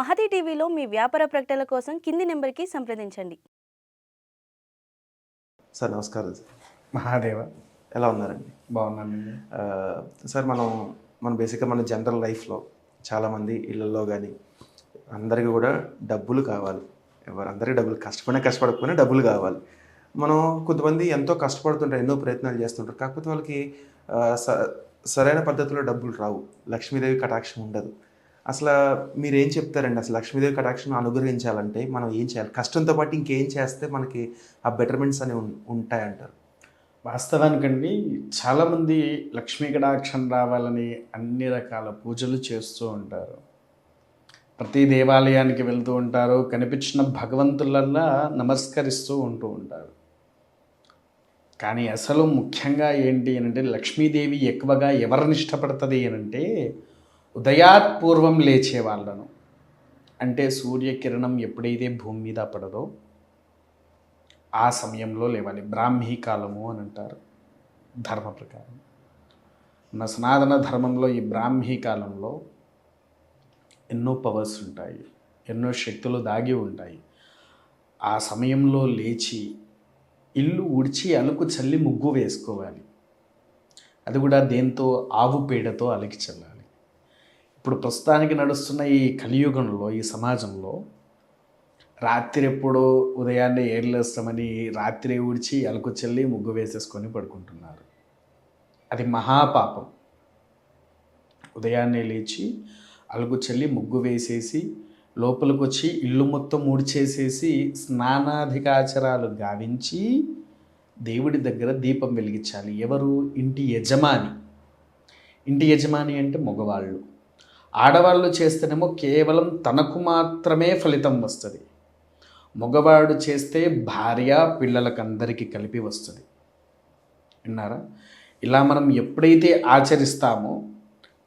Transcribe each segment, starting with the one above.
మహతి టీవీలో మీ వ్యాపార ప్రకటనల కోసం కింది నెంబర్కి సంప్రదించండి. సార్ నమస్కారం సార్. మహాదేవ. ఎలా ఉన్నారండి? బాగున్నానండి. ఆ, సార్ మనం మన బేసిక్గా మన జనరల్ లైఫ్లో చాలామంది ఇళ్ళల్లో కానీ అందరికీ కూడా డబ్బులు కావాలి. ఎవరు అందరికీ డబ్బులు కష్టపడినా కష్టపడకపోయినా డబ్బులు కావాలి. మనం కొంతమంది ఎంతో కష్టపడుతుంటారు ఎన్నో ప్రయత్నాలు చేస్తుంటారు. కాకపోతే వాళ్ళకి సరైన పద్ధతిలో డబ్బులు రావు. లక్ష్మీదేవి కటాక్షం ఉండదు. అసలు మీరు ఏం చెప్తారండి? అసలు లక్ష్మీదేవి కటాక్షను అనుగ్రహించాలంటే మనం ఏం చేయాలి? కష్టంతో పాటు ఇంకేం చేస్తే మనకి ఆ బెటర్మెంట్స్ అనేవి ఉం- ఉంటాయంటారు? వాస్తవానికండి చాలామంది లక్ష్మీ కటాక్షం రావాలని అన్ని రకాల పూజలు చేస్తూ ఉంటారు. ప్రతి దేవాలయానికి వెళ్తూ ఉంటారు కనిపించిన భగవంతులల్లా నమస్కరిస్తూ ఉంటూ ఉంటారు. కానీ అసలు ముఖ్యంగా ఏంటి అని అంటే లక్ష్మీదేవి ఎక్కువగా ఎవరిని ఇష్టపడుతుంది అని అంటే ఉదయాత్పూర్వం లేచే వాళ్ళను. అంటే సూర్యకిరణం ఎప్పుడైతే భూమి మీద పడదో ఆ సమయంలో లేవాలి. బ్రాహ్మీ కాలము అని అంటారు ధర్మ ప్రకారం. మన సనాతన ధర్మంలో ఈ బ్రాహ్మీ కాలంలో ఎన్నో పవర్స్ ఉంటాయి ఎన్నో శక్తులు దాగి ఉంటాయి. ఆ సమయంలో లేచి ఇల్లు ఉడిచి అలుకు చల్లి ముగ్గు వేసుకోవాలి. అది కూడా దేంతో? ఆవు పేడతో అలికి చల్లాలి. ఇప్పుడు ప్రస్తుతానికి నడుస్తున్న ఈ కలియుగంలో ఈ సమాజంలో రాత్రి ఎప్పుడో ఉదయాన్నే ఏర్లేస్తామని రాత్రి ఊడ్చి అలుకు చెల్లి ముగ్గు వేసేసుకొని పడుకుంటున్నారు. అది మహాపాపం. ఉదయాన్నే లేచి అలుగు చల్లి ముగ్గు వేసేసి లోపలికి వచ్చి ఇల్లు మొత్తం ఊడ్చేసేసి స్నానాధికాచరాలు గావించి దేవుడి దగ్గర దీపం వెలిగించాలి. ఎవరు? ఇంటి యజమాని. ఇంటి యజమాని అంటే మగవాళ్ళు. ఆడవాళ్ళు చేస్తేనేమో కేవలం తనకు మాత్రమే ఫలితం వస్తుంది. మగవాడు చేస్తే భార్య పిల్లలకందరికీ కలిపి వస్తుంది. విన్నారా? ఇలా మనం ఎప్పుడైతే ఆచరిస్తామో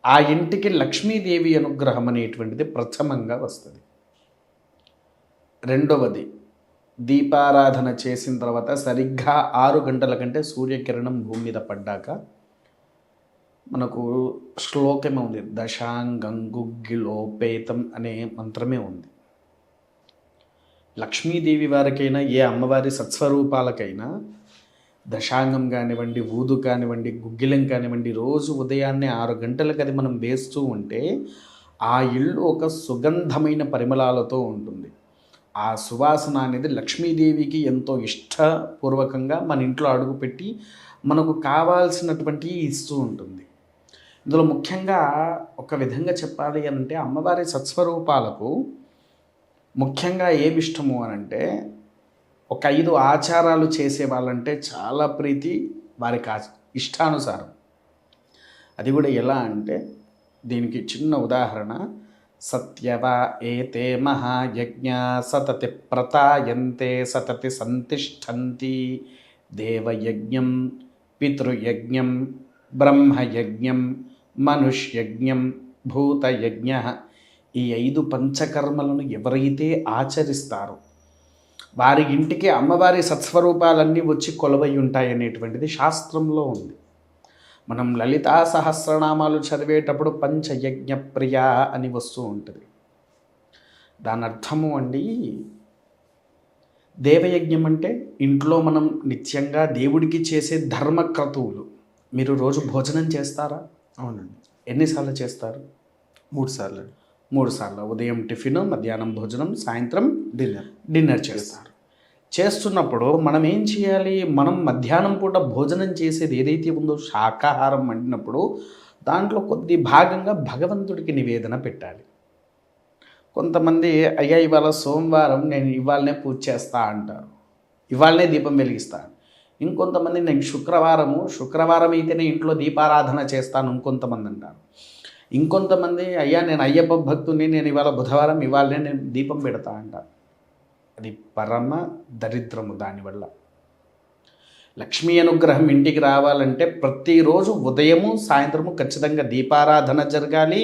ఆ ఇంటికి లక్ష్మీదేవి అనుగ్రహం అనేటువంటిది ప్రథమంగా వస్తుంది. రెండవది దీపారాధన చేసిన తర్వాత సరిగ్గా ఆరు గంటల కంటే సూర్యకిరణం భూమి మీద పడ్డాక మనకు శ్లోకమే ఉంది. దశాంగం గుగ్గిలోపేతం అనే మంత్రమే ఉంది. లక్ష్మీదేవి వారికైనా ఏ అమ్మవారి సత్స్వరూపాలకైనా దశాంగం కానివ్వండి ఊదు కానివ్వండి గుగ్గిలం కానివ్వండి రోజు ఉదయాన్నే ఆరు గంటలకు అది మనం వేస్తూ ఉంటే ఆ ఇల్లు ఒక సుగంధమైన పరిమళాలతో ఉంటుంది. ఆ సువాసన అనేది లక్ష్మీదేవికి ఎంతో ఇష్టపూర్వకంగా మన ఇంట్లో అడుగుపెట్టి మనకు కావాల్సినటువంటి ఇస్తూ ఉంటుంది. ఇందులో ముఖ్యంగా ఒక విధంగా చెప్పాలి అని అంటే అమ్మవారి సత్స్వరూపాలకు ముఖ్యంగా ఏమి ఇష్టము అని అంటే ఒక ఐదు ఆచారాలు చేసే వాళ్ళంటే చాలా ప్రీతి వారికి ఆ ఇష్టానుసారం. అది కూడా ఎలా అంటే దీనికి చిన్న ఉదాహరణ సత్యవా ఏతే మహాయజ్ఞ సతతి ప్రతాయంతే సతతి సంతిష్టంతి దేవయజ్ఞం పితృయజ్ఞం బ్రహ్మయజ్ఞం మనుష్యజ్ఞం భూతయజ్ఞ. ఈ ఐదు పంచకర్మలను ఎవరైతే ఆచరిస్తారో వారి ఇంటికి అమ్మవారి సత్స్వరూపాలన్నీ వచ్చి కొలవై ఉంటాయనేటువంటిది శాస్త్రంలో ఉంది. మనం లలితా సహస్రనామాలు చదివేటప్పుడు పంచయజ్ఞ ప్రియ అని వస్తూ ఉంటుంది. దాని అర్థము అండి దేవయజ్ఞం అంటే ఇంట్లో మనం నిత్యంగా దేవుడికి చేసే ధర్మక్రతువులు. మీరు రోజు భోజనం చేస్తారా? అవునండి. ఎన్నిసార్లు చేస్తారు? మూడు సార్లు. మూడు సార్లు. ఉదయం టిఫిన్ మధ్యాహ్నం భోజనం సాయంత్రం డిన్నర్. డిన్నర్ చేస్తారు. చేస్తున్నప్పుడు మనం ఏం చేయాలి? మనం మధ్యాహ్నం పూట భోజనం చేసేది ఏదైతే ఉందో శాకాహారం వండినప్పుడు దాంట్లో కొద్ది భాగంగా భగవంతుడికి నివేదన పెట్టాలి. కొంతమంది అయ్యా ఇవాళ సోమవారం నేను ఇవాళనే పూజ చేస్తా అంటారు. ఇవాళనే దీపం వెలిగిస్తా ఇంకొంతమంది నేను శుక్రవారము శుక్రవారం అయితేనే ఇంట్లో దీపారాధన చేస్తాను ఇంకొంతమంది అంటారు. ఇంకొంతమంది అయ్యా నేను అయ్యప్ప భక్తుని నేను ఇవాళ బుధవారం ఇవాళనే నేను దీపం పెడతా అంటారు. అది పరమ దరిద్రము దానివల్ల. లక్ష్మీ అనుగ్రహం ఇంటికి రావాలంటే ప్రతిరోజు ఉదయము సాయంత్రము ఖచ్చితంగా దీపారాధన జరగాలి.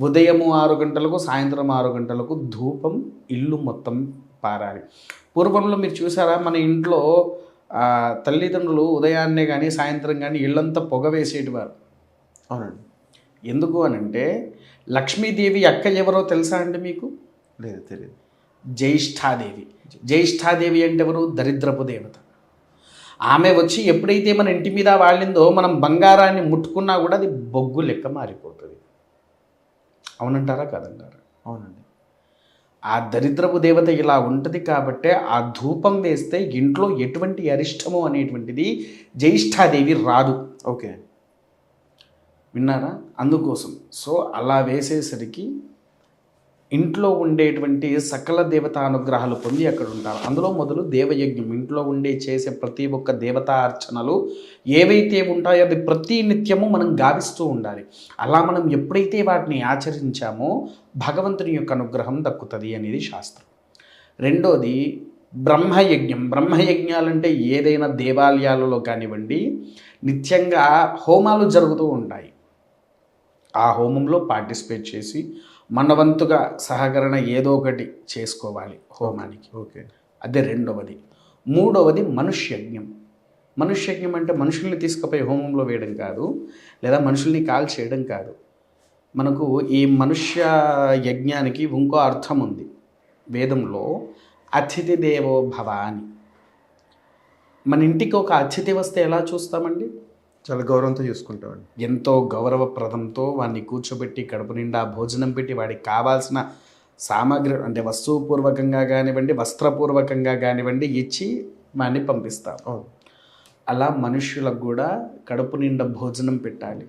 ఉదయము ఆరు గంటలకు సాయంత్రం ఆరు గంటలకు ధూపం ఇల్లు మొత్తం పారాలి. పూర్వంలో మీరు చూసారా మన ఇంట్లో తల్లిదండ్రులు ఉదయాన్నే కానీ సాయంత్రం కానీ ఇళ్ళంతా పొగ వేసేటివారు. అవునండి. ఎందుకు అని అంటే లక్ష్మీదేవి అక్క ఎవరో తెలుసా అండి మీకు? లేదు తెలియదు జ్యేష్ఠాదేవి. జ్యేష్ఠాదేవి అంటే ఎవరు? దరిద్రపు దేవత. ఆమె వచ్చి ఎప్పుడైతే మన ఇంటి మీద వాడిందో మనం బంగారాన్ని ముట్టుకున్నా కూడా అది బొగ్గు లెక్క మారిపోతుంది. అవునంటారా కాదంటారా? అవునండి. ఆ దరిద్రపు దేవత ఇలా ఉంటుంది కాబట్టే ఆ ధూపం వేస్తే ఇంట్లో ఎటువంటి అరిష్టము అనేటువంటిది జ్యేష్ఠాదేవి రాదు. ఓకే. విన్నారా? అందుకోసం. సో అలా వేసేసరికి ఇంట్లో ఉండేటువంటి సకల దేవతా అనుగ్రహాలు పొంది అక్కడ ఉంటారు. అందులో మొదలు దేవయజ్ఞం. ఇంట్లో ఉండే చేసే ప్రతి ఒక్క దేవతా అర్చనలు ఏవైతే ఉంటాయో అది ప్రతి నిత్యము మనం గావిస్తూ ఉండాలి. అలా మనం ఎప్పుడైతే వాటిని ఆచరించామో భగవంతుని యొక్క అనుగ్రహం దక్కుతుంది అనేది శాస్త్రం. రెండోది బ్రహ్మయజ్ఞం. బ్రహ్మయజ్ఞాలంటే ఏదైనా దేవాలయాలలో కానివ్వండి నిత్యంగా హోమాలు జరుగుతూ ఉంటాయి. ఆ హోమంలో పార్టిసిపేట్ చేసి మన వంతుగా సహకరణ ఏదో ఒకటి చేసుకోవాలి హోమానికి. ఓకే అదే రెండవది. మూడవది మనుష్యజ్ఞం మనుష్యజ్ఞం అంటే మనుషుల్ని తీసుకుపోయి హోమంలో వేయడం కాదు లేదా మనుషుల్ని కాల్ చేయడం కాదు. మనకు ఈ మనుష్య యజ్ఞానికి ఇంకో అర్థం ఉంది. వేదంలో అతిథి దేవో భవ అని మన ఇంటికి ఒక అతిథి వస్తే ఎలా చూస్తామండి? చాలా గౌరవంతో చూసుకుంటామండి. ఎంతో గౌరవప్రదంతో వాడిని కూర్చోబెట్టి కడుపు నిండా భోజనం పెట్టి వాడికి కావాల్సిన సామాగ్రి అంటే వస్తువుపూర్వకంగా కానివ్వండి వస్త్రపూర్వకంగా కానివ్వండి ఇచ్చి వాడిని పంపిస్తాం. అలా మనుష్యులకు కూడా కడుపు నిండా భోజనం పెట్టాలి.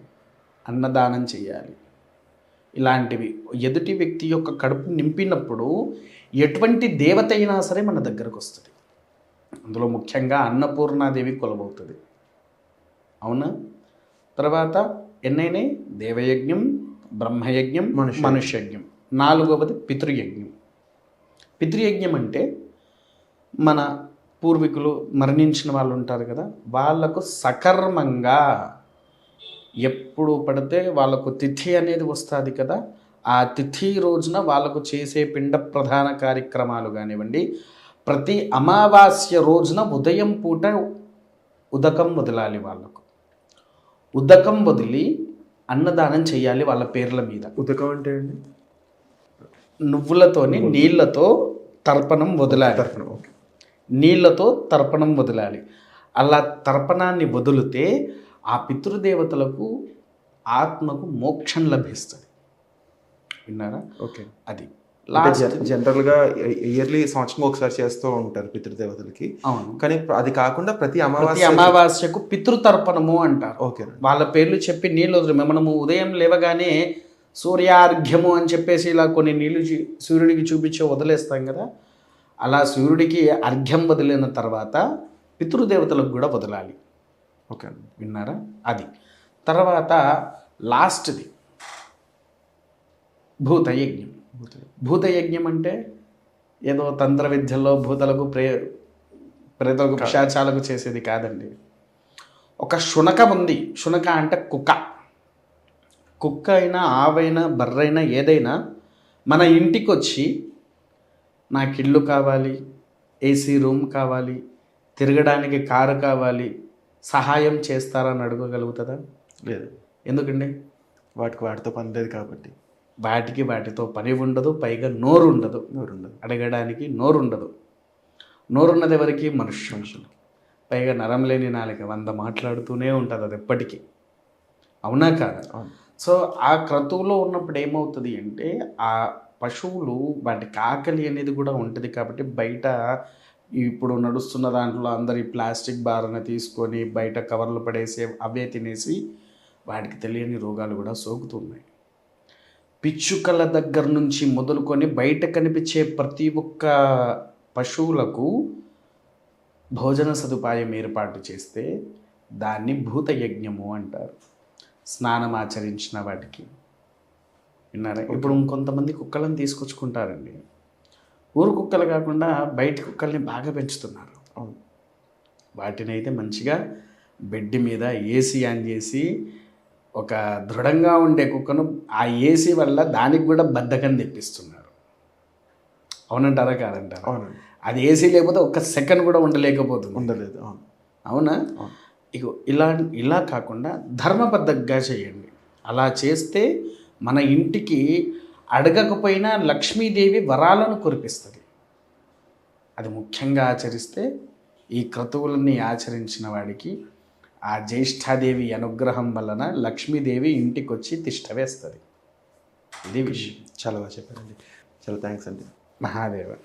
అన్నదానం చేయాలి. ఇలాంటివి. ఎదుటి వ్యక్తి యొక్క కడుపు నింపినప్పుడు ఎటువంటి దేవత అయినా సరే మన దగ్గరకు వస్తుంది. అందులో ముఖ్యంగా అన్నపూర్ణాదేవి కొలబవుతుంది అవునా? తర్వాత ఎన్నైనాయి దేవయజ్ఞం బ్రహ్మయజ్ఞం మనుష్య- మనుష్యజ్ఞం నాలుగవది పితృయజ్ఞం. పితృయజ్ఞం అంటే మన పూర్వీకులు మరణించిన వాళ్ళు ఉంటారు కదా వాళ్ళకు సకర్మంగా ఎప్పుడు పడితే వాళ్ళకు తిథి అనేది వస్తుంది కదా. ఆ తిథి రోజున వాళ్ళకు చేసే పిండ ప్రధాన కార్యక్రమాలు కానివ్వండి ప్రతి అమావాస్య రోజున ఉదయం పూట ఉదకం వదలాలి వాళ్ళకు. ఉదకం వదిలి అన్నదానం చేయాలి వాళ్ళ పేర్ల మీద. ఉదకం అంటే అండి నువ్వులతోని నీళ్ళతో తర్పణం వదలాలి. తర్పణం ఓకే. నీళ్ళతో తర్పణం వదలాలి. అలా తర్పణాన్ని వదిలితే ఆ పితృదేవతలకు ఆత్మకు మోక్షం లభిస్తుంది. విన్నారా? ఓకే. అది. జనరల్గా ఇయర్లీ సంవత్సరం ఒకసారి చేస్తూ ఉంటారు పితృదేవతలకి. అవును. కానీ అది కాకుండా ప్రతి అమావాస్య అమావాస్యకు పితృతర్పణము అంటారు. ఓకేనండి వాళ్ళ పేర్లు చెప్పి నీళ్ళు వదిలి మనము ఉదయం లేవగానే సూర్యార్ఘ్యము అని చెప్పేసి ఇలా కొన్ని నీళ్ళు చూ- సూర్యుడికి చూపించి వదిలేస్తాం కదా. అలా సూర్యుడికి అర్ఘ్యం వదిలిన తర్వాత పితృదేవతలకు కూడా వదలాలి. ఓకే విన్నారా? అది. తర్వాత లాస్ట్ది. భూతయజ్ఞం. భూతయజ్ఞం అంటే ఏదో తంత్ర విద్యల్లో భూతలకు ప్రే ప్రేతలకు పిశాచాలకు చేసేది కాదండి. ఒక శునకం ఉంది శునక అంటే కుక్క. కుక్క అయినా ఆవైనా బర్రైనా ఏదైనా మన ఇంటికి వచ్చి నాకు ఇల్లు కావాలి ఏసీ రూమ్ కావాలి తిరగడానికి కారు కావాలి సహాయం చేస్తారని అడగగలుగుతుందా? లేదు. ఎందుకండి? వాటికి వాటితో పని లేదు కాబట్టి. వాటికి వాటితో పని ఉండదు పైగా నోరు ఉండదు. నోరు ఉండదు. అడగడానికి నోరు ఉండదు. నోరున్నది ఎవరికి? మనుష్యులు. పైగా నరం లేని నాలుక వంద మాట్లాడుతూనే ఉంటుంది అది ఎప్పటికీ. అవునా కాదా? సో ఆ క్రతువులో ఉన్నప్పుడు ఏమవుతుంది అంటే ఆ పశువులు వాటికి ఆకలి అనేది కూడా ఉంటుంది కాబట్టి బయట ఇప్పుడు నడుస్తున్న దాంట్లో అందరి ప్లాస్టిక్ బారన తీసుకొని బయట కవర్లు పడేసి అవే తినేసి వాటికి తెలియని రోగాలు కూడా సోకుతున్నాయి. పిచ్చుకల దగ్గర నుంచి మొదలుకొని బయట కనిపించే ప్రతి ఒక్క పశువులకు భోజన సదుపాయం ఏర్పాటు చేస్తే దాన్ని భూత యజ్ఞము అంటారు. స్నానం ఆచరించిన వాటికి. విన్నారా? ఇప్పుడు ఇంకొంతమంది కుక్కలను తీసుకొచ్చుకుంటారండి. ఊరు కుక్కలు కాకుండా బయట కుక్కల్ని బాగా పెంచుతున్నారు. అవును. వాటిని అయితే మంచిగా బెడ్ మీద ఏసీ ఆన్ చేసి ఒక దృఢంగా ఉండే కుక్కను ఆ ఏసీ వల్ల దానికి కూడా బద్ధకం తెప్పిస్తున్నారు. అవునంటారా కాదంటారా? అవునండి. అది ఏసీ లేకపోతే ఒక్క సెకండ్ కూడా ఉండలేకపోతుంది. ఉండలేదు. అవును. అవునా? అవును. ఇగో ఇలా ఇలా కాకుండా ధర్మబద్ధంగా చేయండి. అలా చేస్తే మన ఇంటికి అడగకపోయినా లక్ష్మీదేవి వరాలను కురిపిస్తుంది. అది ముఖ్యంగా ఆచరిస్తే ఈ క్రతువులన్నీ ఆచరించిన వాడికి ఆ జ్యేష్ఠాదేవి అనుగ్రహం వలన లక్ష్మీదేవి ఇంటికి వచ్చి తిష్ట వేస్తుంది. ఇది విషయం. చాలా బాగా చెప్పారండి. చాలా థ్యాంక్స్ అండి. మహాదేవ.